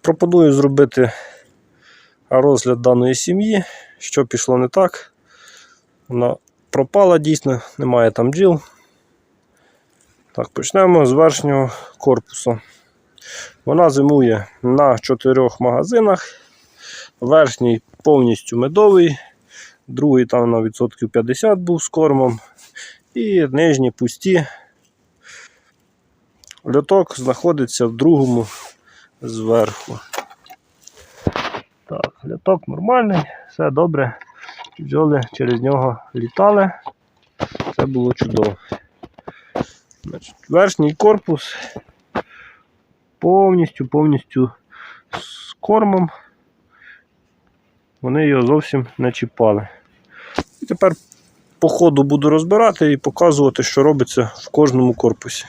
Пропоную зробити розгляд даної сім'ї, що пішло не так. Вона пропала дійсно, немає там бджіл. Так, почнемо з верхнього корпусу. Вона зимує на чотирьох магазинах. Верхній повністю медовий, другий там на відсотків 50 був з кормом. І нижні пусті. Льоток знаходиться в другому зверху. Так, льоток нормальний, все добре. Бджоли через нього літали. Це було чудово. Значить, верхній корпус повністю повністю з кормом. Вони його зовсім не чіпали. І тепер по ходу буду розбирати і показувати, що робиться в кожному корпусі.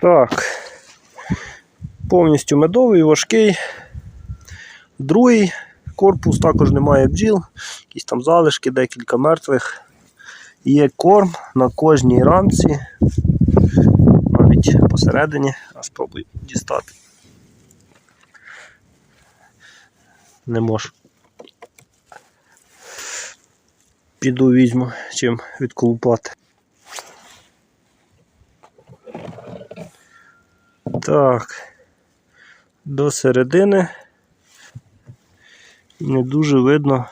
Так. Повністю медовий, важкий. Другий корпус також немає бджіл, якісь там залишки, декілька мертвих. Є корм на кожній рамці, навіть посередині, а спробую дістати. Не можу. Піду візьму чим відколупати. Так, до середини не дуже видно.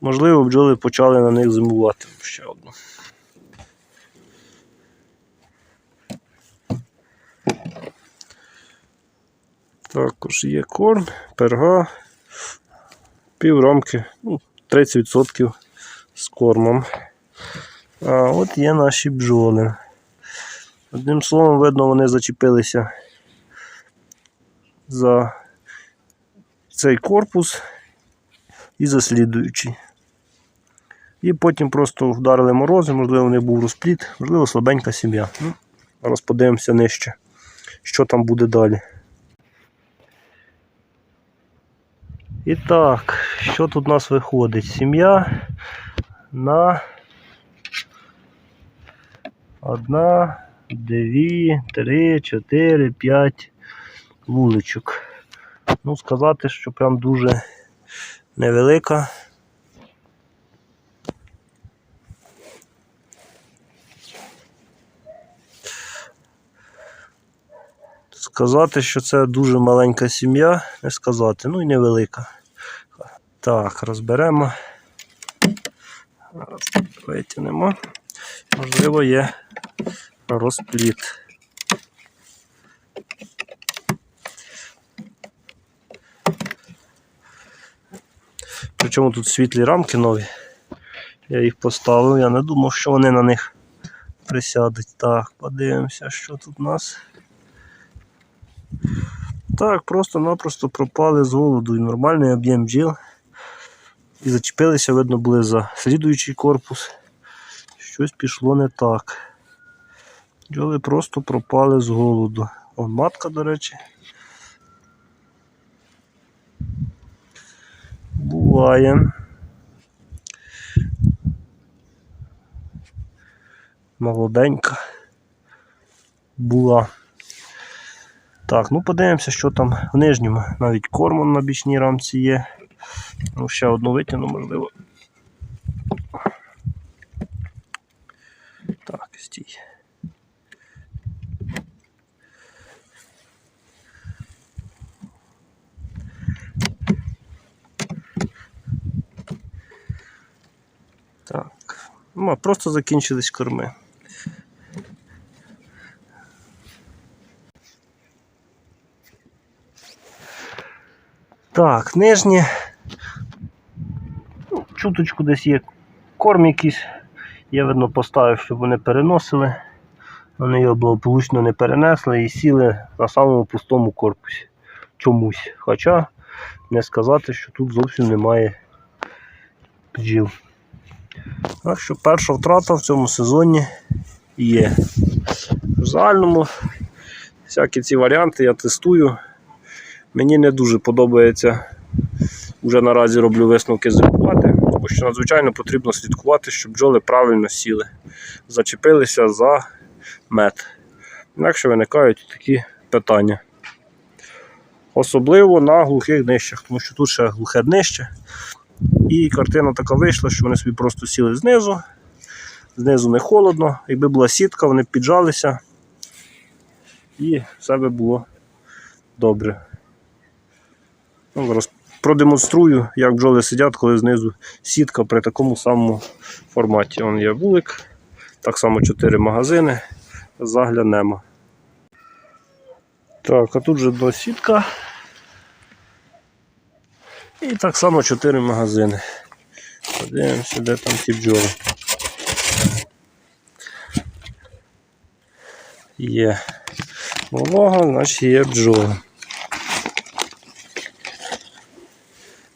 Можливо, бджоли почали на них зимувати ще одну. Також є корм, перга, піврамки, ну, 30% з кормом. А от є наші бджоли. Одним словом, видно, вони зачепилися за цей корпус і за слідуючий. І потім просто вдарили морози, можливо, не був розпліт, можливо, слабенька сім'я. Ну, Зараз подивимося нижче, що там буде далі. І так, що тут у нас виходить? Сім'я на одна, дві, три, чотири, п'ять вуличок. Ну, сказати, що прям дуже невелика. Сказати, що це дуже маленька сім'я, не сказати, ну і невелика. Так, розберемо. Витягнемо. Можливо, є розпліт. Причому тут світлі рамки нові. Я їх поставив, я не думав, що вони на них присядуть. Так, подивимося, що тут у нас. Так, просто-напросто пропали з голоду і нормальний об'єм бджіл. І зачепилися, видно, були за слідуючий корпус. Щось пішло не так. Бджоли просто пропали з голоду. О, матка, до речі. Буває. Молоденька. Була. Так, ну подивимося, що там в нижньому. Навіть кормом на бічній рамці є. Ну, ще одну витягну, можливо. Так, стій. Так. Ну, просто закінчились корми. Так, нижні. Ну, чуточку десь є корм якийсь. Я видно поставив, щоб вони переносили. Вони його благополучно не перенесли і сіли на самому пустому корпусі. Чомусь. Хоча не сказати, що тут зовсім немає бджіл. Так що перша втрата в цьому сезоні є. В загальному всякі ці варіанти я тестую. Мені не дуже подобається. Уже наразі роблю висновки зрибувати, тому що надзвичайно потрібно слідкувати, щоб бджоли правильно сіли, зачепилися за мед. Інакше виникають такі питання. Особливо на глухих днищах, тому що тут ще глухе днище. І картина така вийшла, що вони собі просто сіли знизу. Знизу не холодно. Якби була сітка, вони б піджалися. І все би було добре. Ну, зараз продемонструю, як бджоли сидять, коли знизу сітка при такому самому форматі. Вон є вулик, так само 4 магазини. Заглянемо. Так, а тут же до сітка. І так само 4 магазини. Подивимося, де там ті бджоли. Є волога, значить є бджоли.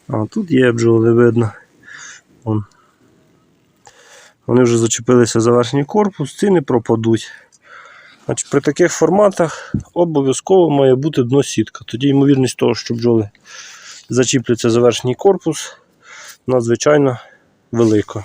А тут є бджоли, видно. Вон. Вони вже зачепилися за верхній корпус, ці не пропадуть. Значить, при таких форматах обов'язково має бути дно сітка. Тоді ймовірність того, що бджоли зачіпляться за верхній корпус, надзвичайно велика.